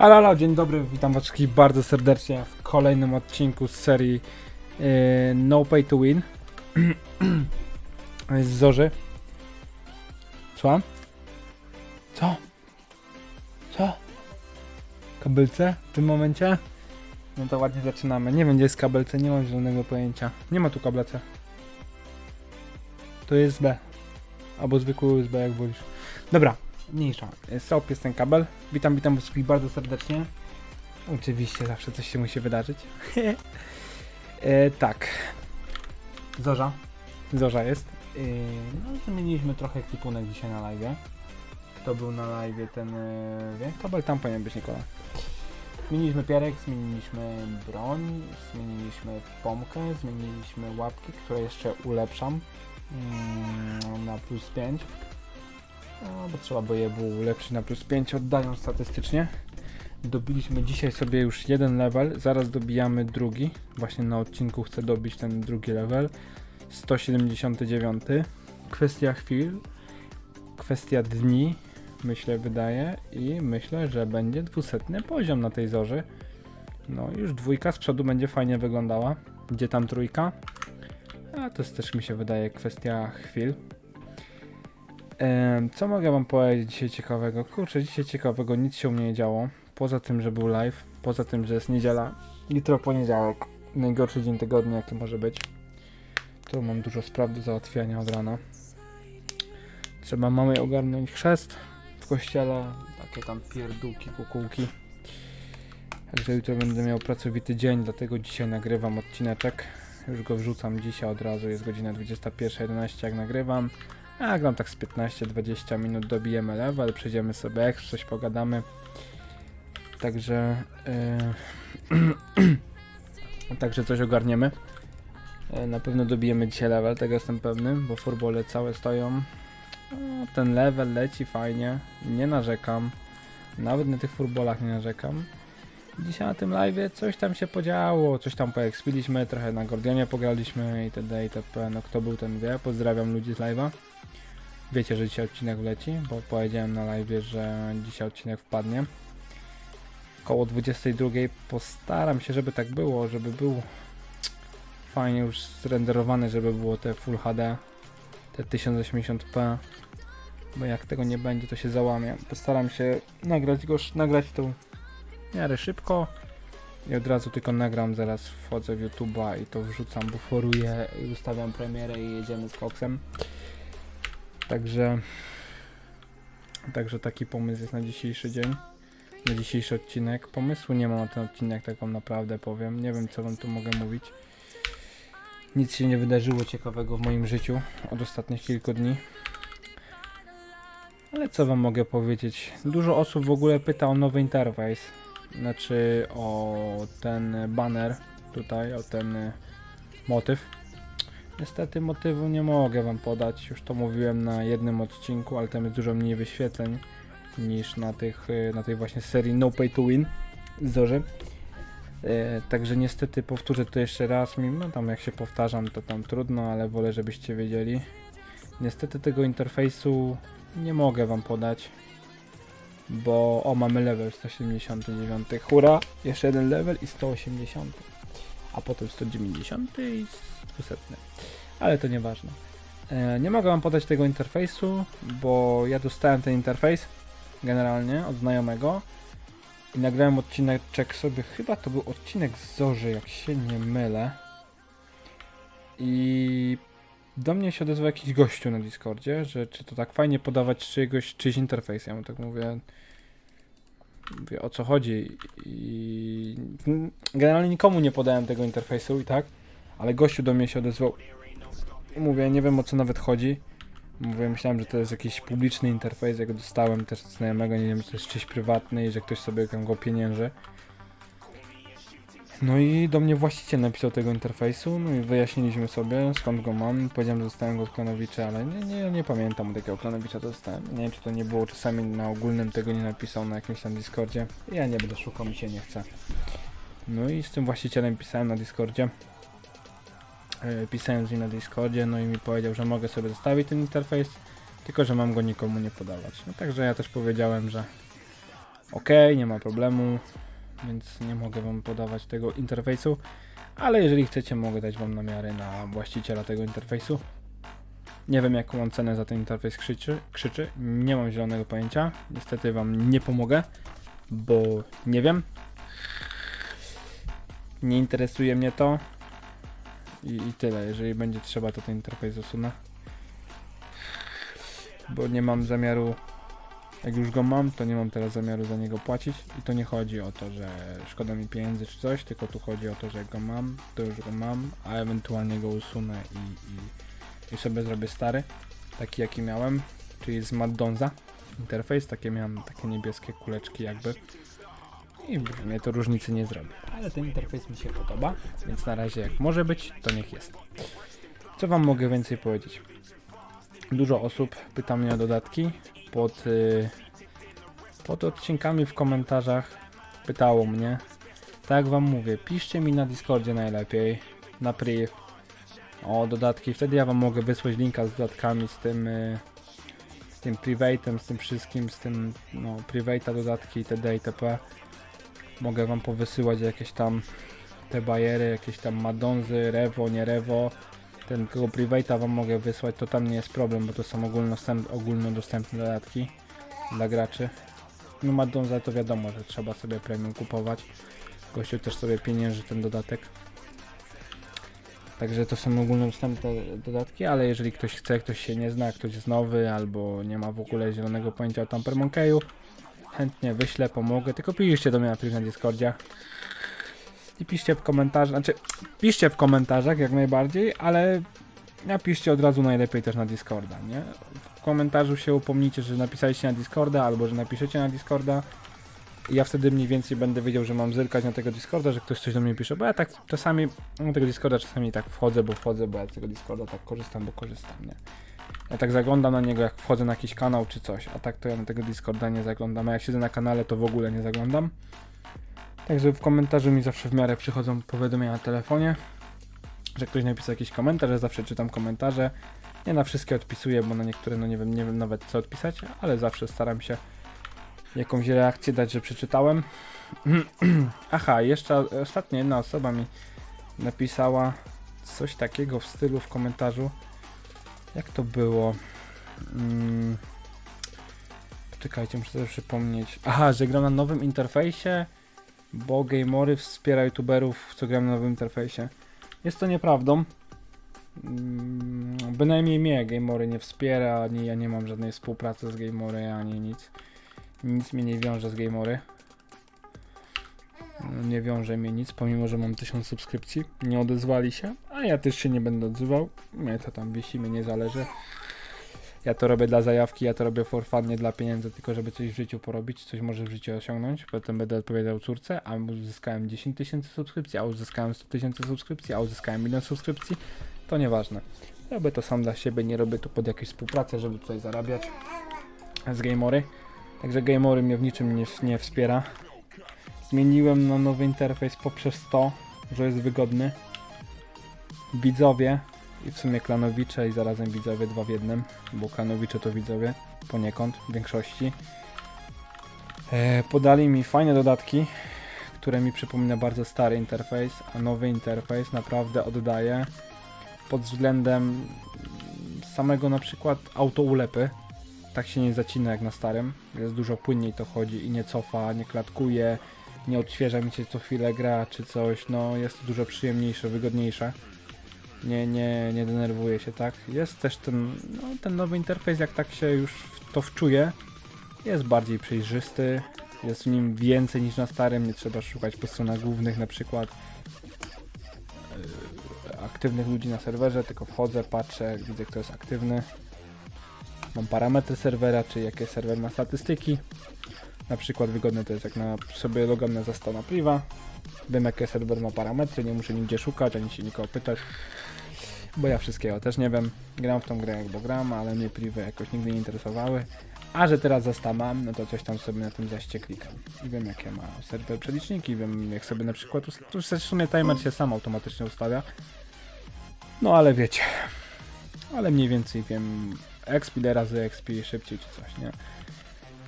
Halo, halo, dzień dobry, witam was wszystkich bardzo serdecznie w kolejnym odcinku z serii e, No Pay to Win z Zorzy. Słucham? Co? Co? Kabelce w tym momencie? No to ładnie zaczynamy. Nie wiem gdzie jest kabelce, nie mam zielonego pojęcia. Nie ma tu kabelce. To jest B. Albo zwykły USB, jak wolisz. Dobra, mniejsza. Stop jest ten kabel. Witam, witam wszystkich bardzo serdecznie. Oczywiście, zawsze coś się musi wydarzyć. e, tak. Zorza. Zorza jest. E, no, zmieniliśmy trochę ekwipunek dzisiaj na live. Kto był na live, ten e. Kabel tam powinien być Nikola. Zmieniliśmy pierek, zmieniliśmy broń, zmieniliśmy pompkę, zmieniliśmy łapki, które jeszcze ulepszam mm, na plus 5. No, bo trzeba by je było ulepszyć na plus 5, oddają statystycznie. Dobiliśmy dzisiaj sobie już jeden level, zaraz dobijamy drugi. Właśnie na odcinku chcę dobić ten drugi level. 179. Kwestia chwil, kwestia dni, myślę, wydaje i myślę, że będzie 200 poziom na tej zorzy. No, już dwójka z przodu będzie fajnie wyglądała. Gdzie tam trójka? A to jest też mi się wydaje kwestia chwil. Co mogę wam powiedzieć dzisiaj ciekawego? Kurczę, dzisiaj ciekawego nic się u mnie nie działo. Poza tym, że był live, poza tym, że jest niedziela, jutro poniedziałek, najgorszy dzień tygodnia jaki może być. Tu mam dużo spraw do załatwiania od rana. Trzeba mamy ogarnąć chrzest w kościele, takie tam pierdółki, kukułki. Także jutro będę miał pracowity dzień, dlatego dzisiaj nagrywam odcineczek. Już go wrzucam dzisiaj od razu, jest godzina 21.11 jak nagrywam. A gram tak z 15-20 minut dobijemy level, przejdziemy sobie jak coś pogadamy. Także yy, także coś ogarniemy. E, Na pewno dobijemy dzisiaj level, tego jestem pewny, bo furbole całe stoją. No, ten level leci fajnie, nie narzekam. Nawet na tych furbolach nie narzekam. Dzisiaj na tym live coś tam się podziało, coś tam poekspiliśmy, trochę na Gordianie pograliśmy itd. itp. No kto był ten wie, pozdrawiam ludzi z live'a. Wiecie, że dzisiaj odcinek wleci, bo powiedziałem na live, że dzisiaj odcinek wpadnie. Koło 22 postaram się, żeby tak było, żeby był fajnie już zrenderowany, żeby było te Full HD, te 1080p. Bo jak tego nie będzie, to się załamie. Postaram się nagrać go, nagrać to miarę szybko. I od razu tylko nagram, zaraz wchodzę w YouTube'a i to wrzucam, buforuję ustawiam premierę i jedziemy z koksem. Także Także taki pomysł jest na dzisiejszy dzień. Na dzisiejszy odcinek. Pomysłu nie mam na ten odcinek, tak wam naprawdę powiem. Nie wiem co wam tu mogę mówić. Nic się nie wydarzyło ciekawego w moim życiu od ostatnich kilku dni. Ale co wam mogę powiedzieć? Dużo osób w ogóle pyta o nowy interfejs. Znaczy o ten banner tutaj, o ten motyw. Niestety motywu nie mogę wam podać, już to mówiłem na jednym odcinku, ale tam jest dużo mniej wyświetleń niż na, tych, y, na tej właśnie serii No Pay to Win z Zorzy. E, Także niestety powtórzę to jeszcze raz, mimo tam jak się powtarzam to tam trudno, ale wolę żebyście wiedzieli. Niestety tego interfejsu nie mogę wam podać, bo o mamy level 179, hura, jeszcze jeden level i 180, a potem 190 i 200. Ale to nieważne. E, nie mogę wam podać tego interfejsu, bo ja dostałem ten interfejs generalnie od znajomego i nagrałem odcinek sobie, chyba to był odcinek z Zorzy, jak się nie mylę. I do mnie się odezwał jakiś gościu na Discordzie, że czy to tak fajnie podawać czyjegoś, czyjś interfejs. Ja mu tak mówię, mówię o co chodzi i generalnie nikomu nie podałem tego interfejsu i tak, ale gościu do mnie się odezwał. Mówię, nie wiem o co nawet chodzi. Mówię, myślałem, że to jest jakiś publiczny interfejs, jak go dostałem też od znajomego, nie wiem, czy to jest czyś prywatny i że ktoś sobie go pienięży. No i do mnie właściciel napisał tego interfejsu, no i wyjaśniliśmy sobie skąd go mam. Powiedziałem, że dostałem go od Klanowicza, ale nie, nie, nie pamiętam od jakiego Klanowicza dostałem. Nie wiem, czy to nie było czasami na ogólnym tego nie napisał na jakimś tam Discordzie. Ja nie będę szukał, mi się nie chce. No i z tym właścicielem pisałem na Discordzie. E, Pisałem z nim na Discordzie, no i mi powiedział, że mogę sobie zostawić ten interfejs, tylko że mam go nikomu nie podawać. No także ja też powiedziałem, że ok, nie ma problemu, więc nie mogę wam podawać tego interfejsu, ale jeżeli chcecie, mogę dać wam namiary na właściciela tego interfejsu. Nie wiem, jaką cenę za ten interfejs krzyczy, krzyczy. Nie mam zielonego pojęcia. Niestety wam nie pomogę, bo nie wiem. Nie interesuje mnie to. I, I tyle. Jeżeli będzie trzeba, to ten interfejs usunę. Bo nie mam zamiaru. Jak już go mam, to nie mam teraz zamiaru za niego płacić. I to nie chodzi o to, że szkoda mi pieniędzy czy coś, tylko tu chodzi o to, że jak go mam, to już go mam, a ewentualnie go usunę i, i, i sobie zrobię stary, taki jaki miałem, czyli z Maddonza interfejs, takie miałem, takie niebieskie kuleczki jakby. I mnie to różnicy nie zrobi. Ale ten interfejs mi się podoba, więc na razie jak może być, to niech jest. Co wam mogę więcej powiedzieć? Dużo osób pyta mnie o dodatki pod, y, pod odcinkami w komentarzach. Pytało mnie. Tak jak wam mówię, piszcie mi na Discordzie najlepiej, na priv o dodatki. Wtedy ja wam mogę wysłać linka z dodatkami, z tym, y, z tym private'em, z tym wszystkim, z tym, no, private'a dodatki itd. itp. Mogę wam powysyłać jakieś tam te bajery, jakieś tam Madonzy, Revo, nie Revo. Tego private'a wam mogę wysłać, to tam nie jest problem, bo to są ogólnodostęp, ogólnodostępne dodatki dla graczy. No Madonza to wiadomo, że trzeba sobie premium kupować. Gościu też sobie pienięży ten dodatek. Także to są ogólnodostępne dodatki, ale jeżeli ktoś chce, ktoś się nie zna, ktoś jest nowy albo nie ma w ogóle zielonego pojęcia o Tamper Monkey'u, chętnie wyślę, pomogę, tylko piszcie do mnie na na Discordzie. I piszcie w komentarzach, znaczy piszcie w komentarzach jak najbardziej, ale napiszcie od razu najlepiej też na Discorda, nie? W komentarzu się upomnijcie, że napisaliście na Discorda albo że napiszecie na Discorda. I ja wtedy mniej więcej będę wiedział, że mam zerkać na tego Discorda, że ktoś coś do mnie pisze, bo ja tak czasami na tego Discorda czasami tak wchodzę, bo wchodzę, bo ja z tego Discorda tak korzystam, bo korzystam, nie? Ja tak zaglądam na niego, jak wchodzę na jakiś kanał czy coś, a tak to ja na tego Discorda nie zaglądam, a jak siedzę na kanale, to w ogóle nie zaglądam. Także w komentarzu mi zawsze w miarę przychodzą powiadomienia na telefonie, że ktoś napisał jakiś komentarz, ja zawsze czytam komentarze. Nie na wszystkie odpisuję, bo na niektóre no nie wiem, nie wiem nawet co odpisać, ale zawsze staram się jakąś reakcję dać, że przeczytałem. Aha, jeszcze ostatnio jedna osoba mi napisała coś takiego w stylu w komentarzu. Jak to było? Mm. Czekajcie, muszę sobie przypomnieć. Aha, że gram na nowym interfejsie, bo gameory wspiera youtuberów, co gram na nowym interfejsie. Jest to nieprawdą. Mm, Bynajmniej mnie gameory nie wspiera, ani ja nie mam żadnej współpracy z gameory, ani nic. Nic mnie nie wiąże z gameory. Nie wiąże mnie nic, pomimo że mam 1000 subskrypcji. Nie odezwali się, a ja też się nie będę odzywał. Mnie to tam wisi, mnie nie zależy. Ja to robię dla zajawki, ja to robię for fun, nie dla pieniędzy, tylko żeby coś w życiu porobić, coś może w życiu osiągnąć. Potem będę odpowiadał córce, a uzyskałem 10 tysięcy subskrypcji, a uzyskałem 100 tysięcy subskrypcji, a uzyskałem milion subskrypcji. To nieważne. Robię to sam dla siebie, nie robię to pod jakąś współpracę, żeby tutaj zarabiać z Gameory. Także Gameory mnie w niczym nie, nie wspiera. Zmieniłem na nowy interfejs poprzez to, że jest wygodny. Widzowie i w sumie klanowicze i zarazem widzowie dwa w jednym, bo klanowicze to widzowie poniekąd w większości. E, podali mi fajne dodatki, które mi przypomina bardzo stary interfejs, a nowy interfejs naprawdę oddaje pod względem samego na przykład autoulepy. Tak się nie zacina jak na starym. Jest dużo płynniej to chodzi i nie cofa, nie klatkuje, nie odświeża mi się co chwilę gra czy coś. No jest to dużo przyjemniejsze, wygodniejsze. Nie, nie, nie denerwuje się tak. Jest też ten, no, ten nowy interfejs, jak tak się już w to wczuje, jest bardziej przejrzysty. Jest w nim więcej niż na starym, nie trzeba szukać po stronach głównych na przykład yy, aktywnych ludzi na serwerze, tylko wchodzę, patrzę, widzę kto jest aktywny. Mam parametry serwera, czy jakie serwer ma statystyki. Na przykład wygodne to jest jak na, sobie logam na zastana priva. Wiem jakie serwer ma parametry, nie muszę nigdzie szukać, ani się nikogo pytać. Bo ja wszystkiego też nie wiem. Gram w tą grę jak bo gram, ale mnie privy jakoś nigdy nie interesowały. A że teraz zasta mam, no to coś tam sobie na tym zaście klikam. I wiem jakie ma serwer przeliczniki, wiem jak sobie na przykład, tu w sumie timer się sam automatycznie ustawia. No ale wiecie. Ale mniej więcej wiem XP ile razy XP szybciej czy coś, nie?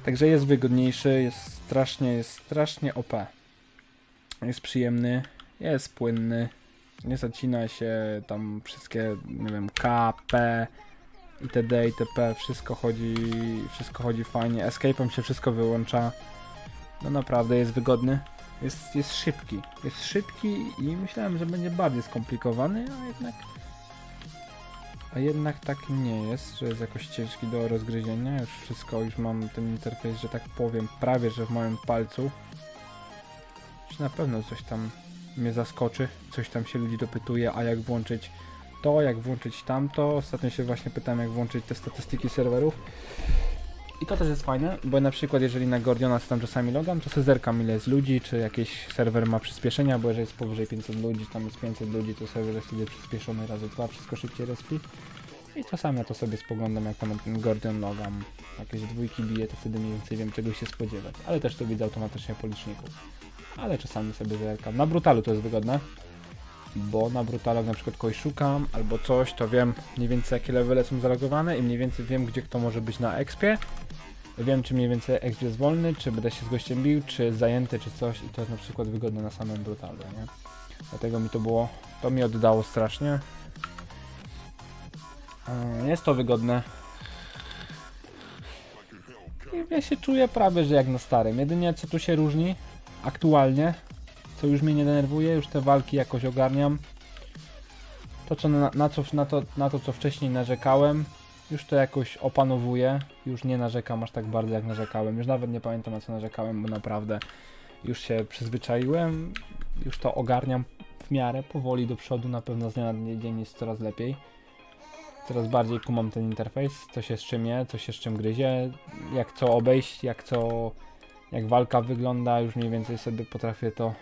Także jest wygodniejszy, jest strasznie, jest strasznie OP. Jest przyjemny, jest płynny, nie zacina się tam wszystkie, nie wiem, K, P, itd., itp. Wszystko chodzi, wszystko chodzi fajnie. Escape'em się wszystko wyłącza. No naprawdę jest wygodny. Jest, jest szybki. Jest szybki i myślałem, że będzie bardziej skomplikowany, a jednak a jednak tak nie jest, że jest jakoś ciężki do rozgryzienia. Już wszystko, już mam ten interfejs, że tak powiem, prawie że w moim palcu. Już na pewno coś tam mnie zaskoczy, coś tam się ludzi dopytuje, a jak włączyć to, jak włączyć tamto. Ostatnio się właśnie pytałem, jak włączyć te statystyki serwerów. I to też jest fajne, bo na przykład jeżeli na Gordiona tam czasami logam, to sobie zerkam ile jest ludzi, czy jakiś serwer ma przyspieszenia, bo jeżeli jest powyżej 500 ludzi, tam jest 500 ludzi, to serwer jest wtedy przyspieszony razy dwa, wszystko szybciej respi. I czasami ja to sobie spoglądam, jak tam ten Gordion logam, jakieś dwójki bije, to wtedy mniej więcej wiem czego się spodziewać. Ale też to widzę automatycznie po liczniku. Ale czasami sobie zerkam. Na Brutalu to jest wygodne, bo na Brutalach na przykład kogoś szukam albo coś, to wiem mniej więcej jakie levele są zalogowane i mniej więcej wiem gdzie kto może być na expie. Wiem czy mniej więcej exp jest wolny, czy będę się z gościem bił, czy zajęty, czy coś i to jest na przykład wygodne na samym Brutalu, nie? Dlatego mi to było, to mi oddało strasznie. Yy, Jest to wygodne. Ja się czuję prawie, że jak na starym. Jedynie co tu się różni aktualnie, co już mnie nie denerwuje, już te walki jakoś ogarniam. To co na, na, co, na, to, na to co wcześniej narzekałem, już to jakoś opanowuję. Już nie narzekam aż tak bardzo jak narzekałem. Już nawet nie pamiętam na co narzekałem, bo naprawdę już się przyzwyczaiłem. Już to ogarniam w miarę powoli do przodu. Na pewno z dnia na dzień jest coraz lepiej. Coraz bardziej kumam ten interfejs, co się z czym je, co się z czym gryzie, jak co obejść, jak co, jak walka wygląda, już mniej więcej sobie potrafię to,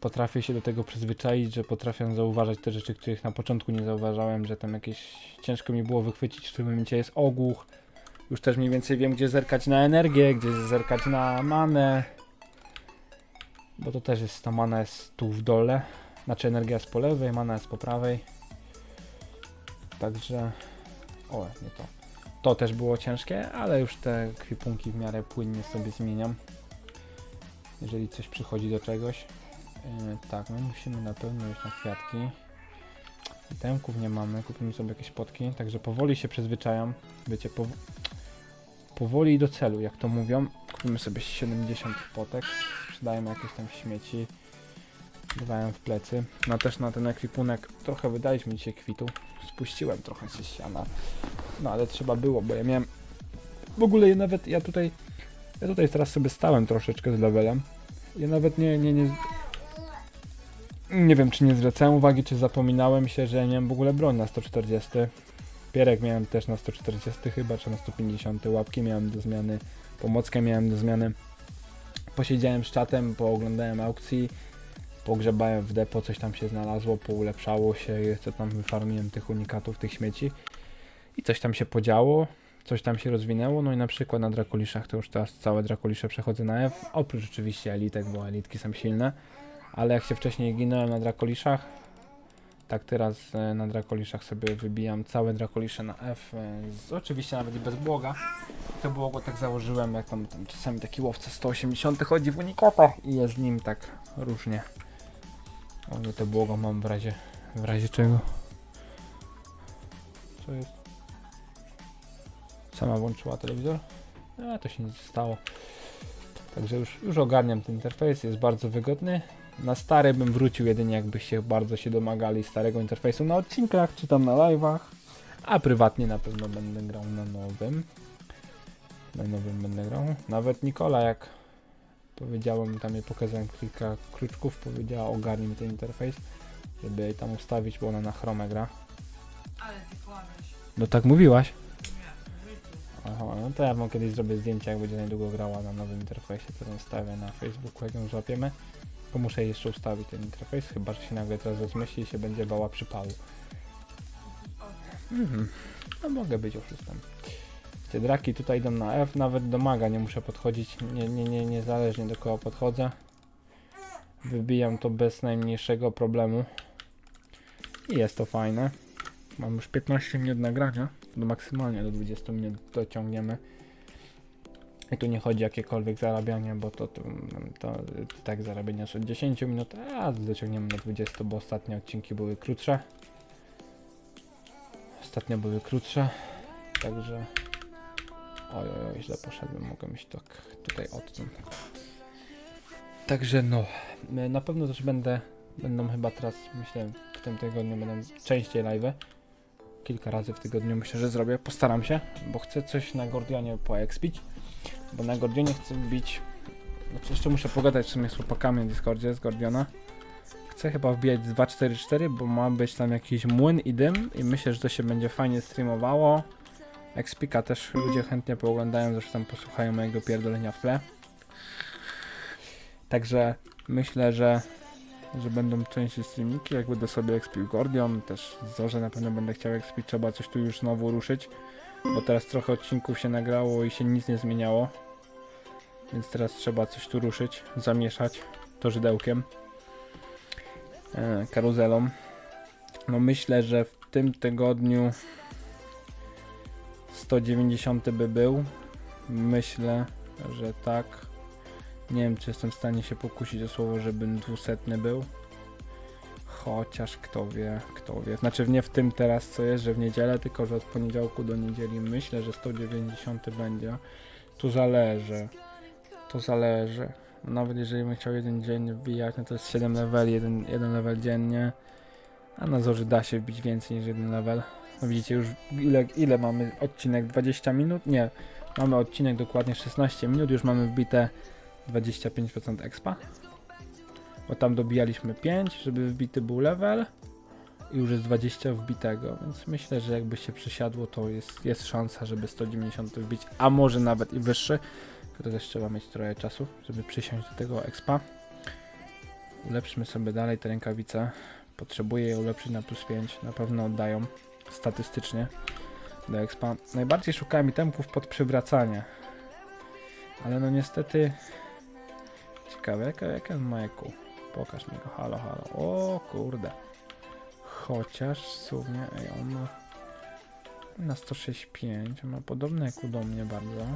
potrafię się do tego przyzwyczaić, że potrafię zauważać te rzeczy, których na początku nie zauważałem, że tam jakieś ciężko mi było wychwycić, w którym momencie jest ogłuch. Już też mniej więcej wiem, gdzie zerkać na energię, gdzie zerkać na manę, bo to też jest, ta mana jest tu w dole, znaczy energia jest po lewej, mana jest po prawej. Także. O, nie to. To też było ciężkie, ale już te kwipunki w miarę płynnie sobie zmieniam. Jeżeli coś przychodzi do czegoś. Yy, tak, my musimy na pewno iść na kwiatki. Temków nie mamy, kupimy sobie jakieś potki, także powoli się przyzwyczajam. Wiecie, pow powoli do celu, jak to mówią. Kupimy sobie 70 potek, sprzedajemy jakieś tam śmieci. Bywają w plecy. No też na ten ekwipunek trochę wydaliśmy dzisiaj kwitu. Spuściłem trochę się ściana. No ale trzeba było, bo ja miałem... W ogóle ja nawet, ja tutaj... Ja tutaj teraz sobie stałem troszeczkę z levelem. Ja nawet nie, nie, nie... Nie wiem, czy nie zwracałem uwagi, czy zapominałem się, że ja miałem w ogóle broń na 140. Pierek miałem też na 140 chyba, czy na 150. Łapki miałem do zmiany. Pomockę miałem do zmiany. Posiedziałem z czatem, pooglądałem aukcji pogrzebałem w depo, coś tam się znalazło, poulepszało się, jeszcze tam wyfarmiłem tych unikatów, tych śmieci i coś tam się podziało, coś tam się rozwinęło, no i na przykład na Drakoliszach to już teraz całe Drakolisze przechodzę na F, oprócz oczywiście elitek, bo elitki są silne, ale jak się wcześniej ginąłem na Drakoliszach, tak teraz e, na Drakoliszach sobie wybijam całe Drakolisze na F, e, z, oczywiście nawet i bez błoga. To błogo tak założyłem, jak tam, tam czasami taki łowca 180 chodzi w unikatach i jest z nim tak różnie. O, to błogo mam w razie, w razie czego. Co jest? Sama włączyła telewizor? A, to się nie stało. Także już, już ogarniam ten interfejs, jest bardzo wygodny. Na stary bym wrócił jedynie jakbyście bardzo się domagali starego interfejsu na odcinkach, czy tam na live'ach. A prywatnie na pewno będę grał na nowym. Na nowym będę grał. Nawet Nikola jak powiedziałem, tam jej pokazałem kilka kluczków, powiedziała ogarnij mi ten interfejs, żeby jej tam ustawić, bo ona na chromę gra. Ale ty kłamiesz. No tak mówiłaś? Aha, no to ja wam kiedyś zrobię zdjęcie, jak będzie niedługo grała na nowym interfejsie, to zostawię na Facebooku, jak ją złapiemy. Tylko muszę jeszcze ustawić ten interfejs, chyba że się nagle teraz rozmyśli i się będzie bała przypału. Mhm. No mogę być oszustem. Te draki tutaj idą na F, nawet do maga nie muszę podchodzić, nie, nie, nie, niezależnie do kogo podchodzę. Wybijam to bez najmniejszego problemu. I jest to fajne. Mam już 15 minut nagrania, do maksymalnie do 20 minut dociągniemy. I tu nie chodzi o jakiekolwiek zarabianie, bo to, to, to, tak zarabianie od 10 minut, a dociągniemy do 20, bo ostatnie odcinki były krótsze. Ostatnio były krótsze, także... Oj, oj, źle poszedłem, mogłem iść tak tutaj odtąd. Także no, na pewno też będę, będą chyba teraz, myślę, w tym tygodniu będą częściej live'y. Kilka razy w tygodniu myślę, że zrobię, postaram się, bo chcę coś na Gordionie poekspić, bo na Gordionie chcę wbić, znaczy jeszcze muszę pogadać w sumie z chłopakami na Discordzie z Gordiona. Chcę chyba wbijać z 244, bo ma być tam jakiś młyn i dym i myślę, że to się będzie fajnie streamowało. Expika też ludzie chętnie pooglądają, zresztą tam posłuchają mojego pierdolenia w tle. Także myślę, że, że będą częściej streamiki, jak będę sobie expił Gordion, też Zorze na pewno będę chciał expić, trzeba coś tu już znowu ruszyć, bo teraz trochę odcinków się nagrało i się nic nie zmieniało. Więc teraz trzeba coś tu ruszyć, zamieszać to żydełkiem, e, karuzelą. No myślę, że w tym tygodniu 190 by był. Myślę, że tak. Nie wiem, czy jestem w stanie się pokusić o słowo, żebym 200 był. Chociaż kto wie, kto wie. Znaczy nie w tym teraz co jest, że w niedzielę, tylko że od poniedziałku do niedzieli myślę, że 190 będzie. Tu zależy. To zależy. Nawet jeżeli bym chciał jeden dzień wbijać, no to jest 7 leveli, jeden, jeden level dziennie. A na zorzy da się wbić więcej niż jeden level. No widzicie już ile, ile mamy odcinek? 20 minut? Nie. Mamy odcinek dokładnie 16 minut, już mamy wbite 25% expa. Bo tam dobijaliśmy 5, żeby wbity był level. I już jest 20 wbitego, więc myślę, że jakby się przysiadło, to jest, jest szansa, żeby 190 wbić, a może nawet i wyższy. To też trzeba mieć trochę czasu, żeby przysiąść do tego expa. Ulepszymy sobie dalej te rękawice. Potrzebuję je ulepszyć na plus 5, na pewno oddają statystycznie do expa. Najbardziej szukałem itemków pod przywracanie. Ale no niestety... Ciekawe, jaka, jaka eku? Pokaż mi go, halo, halo. O kurde. Chociaż w sumie, ej, on ma... Na 165, on ma podobne eku do mnie bardzo.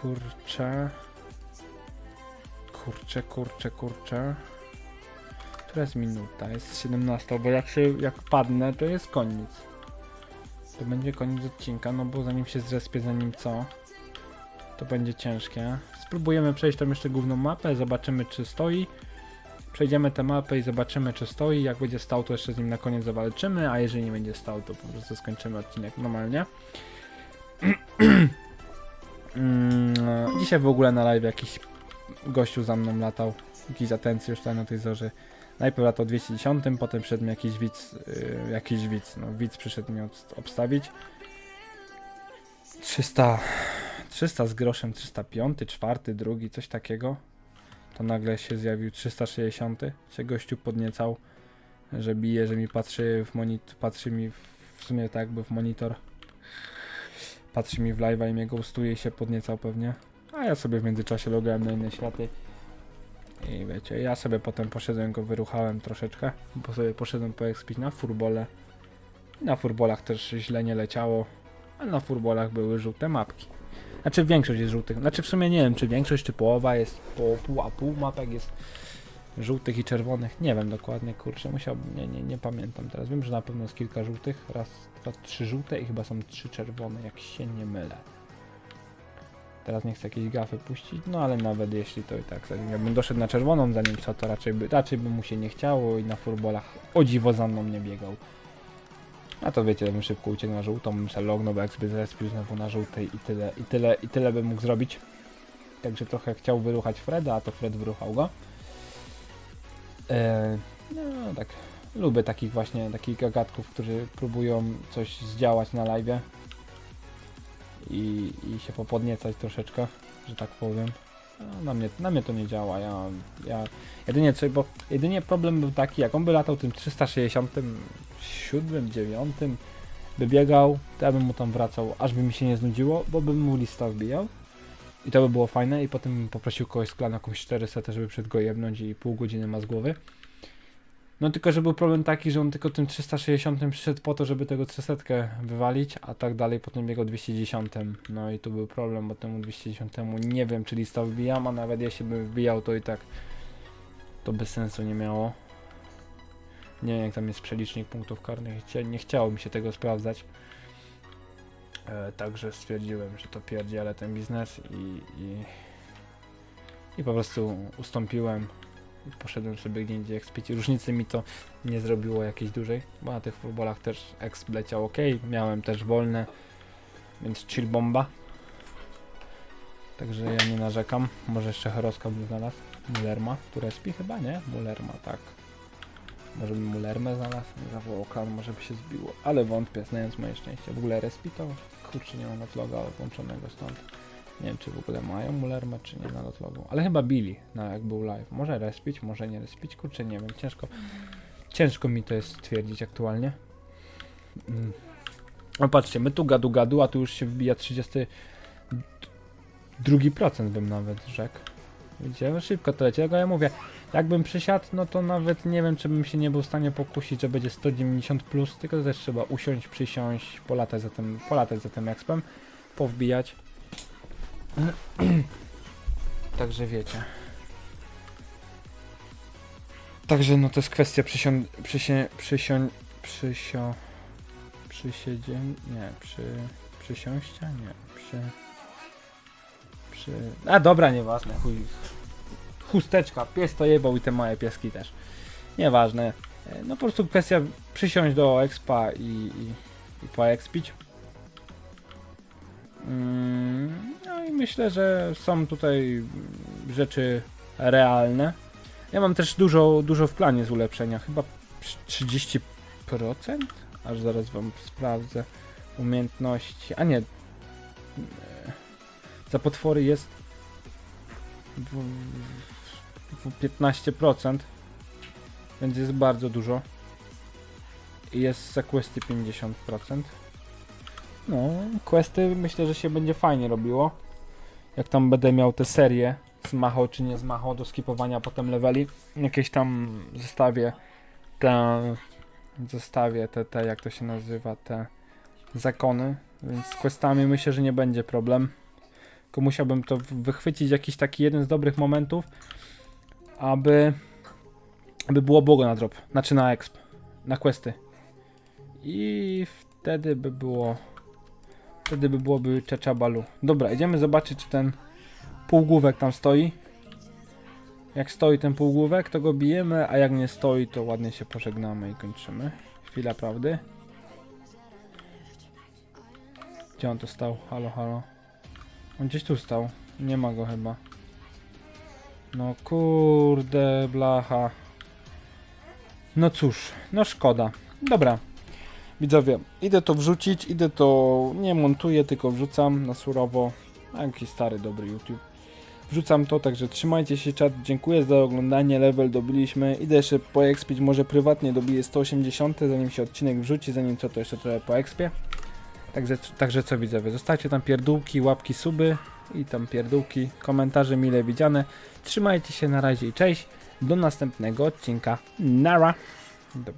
Kurczę. Kurczę, kurczę, kurczę. Która jest minuta? Jest 17, bo jak się, jak padnę, to jest koniec. To będzie koniec odcinka, no bo zanim się zrespię, zanim co, to będzie ciężkie. Spróbujemy przejść tam jeszcze główną mapę, zobaczymy czy stoi. Przejdziemy tę mapę i zobaczymy czy stoi. Jak będzie stał, to jeszcze z nim na koniec zawalczymy, a jeżeli nie będzie stał, to po prostu skończymy odcinek normalnie. Mm, Dzisiaj w ogóle na live jakiś gościu za mną latał, jakiś z atencji już tutaj na tej zorze. Najpierw latał 210, potem przyszedł mi jakiś widz, yy, jakiś widz, no widz przyszedł mi obstawić. 300, 300 z groszem, 305, czwarty, drugi, coś takiego. To nagle się zjawił 360, się gościu podniecał, że bije, że mi patrzy w monitor, patrzy mi w, sumie tak jakby w monitor. Patrzy mi w live'a i mnie ghostuje i się podniecał pewnie. A ja sobie w międzyczasie logałem na inne światy. I wiecie, ja sobie potem poszedłem go wyruchałem troszeczkę, bo sobie poszedłem poekspić na furbole. Na furbolach też źle nie leciało, a na furbolach były żółte mapki. Znaczy większość jest żółtych, znaczy w sumie nie wiem czy większość czy połowa jest, po pół a pół mapek jest żółtych i czerwonych, nie wiem dokładnie, kurczę, musiałbym, nie, nie, nie pamiętam teraz, wiem, że na pewno jest kilka żółtych, raz, dwa, trzy żółte i chyba są trzy czerwone, jak się nie mylę. Teraz nie chcę jakiejś gafy puścić, no ale nawet jeśli to i tak, zanim ja bym doszedł na czerwoną, zanim co, to raczej by, raczej by mu się nie chciało i na furbolach o dziwo za mną nie biegał. A to wiecie, bym szybko uciekł na żółtą, bym się lognął, bo jak sobie zrespił znowu na żółtej i tyle, i tyle, i tyle bym mógł zrobić. Także trochę chciał wyruchać Freda, a to Fred wyruchał go. Eee, no tak, lubię takich właśnie, takich gagatków, którzy próbują coś zdziałać na live i, i się popodniecać troszeczkę, że tak powiem. No, na, mnie, na mnie to nie działa, ja, ja jedynie co, bo jedynie problem był taki, jak on by latał tym 367, 9, by biegał, to ja bym mu tam wracał, aż by mi się nie znudziło, bo bym mu lista wbijał. I to by było fajne i potem poprosił kogoś z klanu jakąś 400, żeby przed go jebnąć i pół godziny ma z głowy. No tylko, że był problem taki, że on tylko tym 360 przyszedł po to, żeby tego 300 wywalić, a tak dalej potem biegał 210. No i tu był problem, bo temu 210 nie wiem, czy lista wbijam, a nawet jeśli bym wbijał, to i tak to bez sensu nie miało. Nie wiem, jak tam jest przelicznik punktów karnych, nie chciało mi się tego sprawdzać. E, także stwierdziłem, że to pierdzielę ten biznes i, i, i po prostu ustąpiłem poszedłem sobie gdzie indziej ekspić. Różnicy mi to nie zrobiło jakiejś dużej, bo na tych futbolach też exp leciał ok, miałem też wolne, więc chill bomba. Także ja nie narzekam. Może jeszcze Horoska bym znalazł. Mulerma, tu respi chyba, nie? Mulerma, tak. Może bym Mulermę znalazł, zawołał klan, może by się zbiło. Ale wątpię, znając moje szczęście. W ogóle respi to kurczę nie mam notloga włączonego stąd. Nie wiem czy w ogóle mają Mulermę czy nie na notlogu. Ale chyba bili na jak był live. Może respić, może nie respić, kurczę nie wiem, ciężko. Ciężko mi to jest stwierdzić aktualnie. Mm. No patrzcie, my tu gadu gadu, a tu już się wbija 32% bym nawet rzekł. Widzicie, no szybko to leci, dlatego ja mówię, jakbym przysiadł, no to nawet nie wiem, czy bym się nie był w stanie pokusić, że będzie 190 plus, tylko też trzeba usiąść, przysiąść, polatać za tym, polatać za tym expem, powbijać. Także wiecie. Także no to jest kwestia przysią... przysię... przysią... przysio... przysiedzie... nie, przy... przysiąścia? Nie, przy... przy... A dobra, nieważne, chuj. Chusteczka, pies to jebał i te małe pieski też. Nieważne. E, No po prostu kwestia przysiąść do expa i, i, i poexpić. Mm, No i myślę, że są tutaj rzeczy realne. Ja mam też dużo, dużo w planie z ulepszenia. Chyba przy 30%? Aż zaraz wam sprawdzę. Umiejętności. A nie. Za potwory jest w, w 15%. Więc jest bardzo dużo. I jest za questy 50%. No, questy myślę, że się będzie fajnie robiło. Jak tam będę miał te serie z Macho czy nie z Macho do skipowania potem leveli. Jakieś tam zestawię te zestawię te, te jak to się nazywa, te zakony. Więc z questami myślę, że nie będzie problem. Tylko musiałbym to wychwycić jakiś taki jeden z dobrych momentów, aby aby było błogo na drop, znaczy na exp, na questy. I wtedy by było wtedy by byłoby Czachabalu. Dobra, idziemy zobaczyć czy ten półgłówek tam stoi. Jak stoi ten półgłówek, to go bijemy, a jak nie stoi, to ładnie się pożegnamy i kończymy. Chwila prawdy. Gdzie on to stał? Halo, halo. On gdzieś tu stał. Nie ma go chyba. No kurde, blacha. No cóż, no szkoda. Dobra. Widzowie, idę to wrzucić, idę to nie montuję, tylko wrzucam na surowo. Jakiś stary, dobry YouTube. Wrzucam to, także trzymajcie się czat. Dziękuję za oglądanie. Level dobiliśmy. Idę jeszcze poexpić, może prywatnie dobiję 180, zanim się odcinek wrzuci, zanim co to jeszcze trochę poexpię. Także, także co widzowie, zostawcie tam pierdółki, łapki, suby i tam pierdółki, komentarze mile widziane. Trzymajcie się na razie i cześć. Do następnego odcinka. Nara!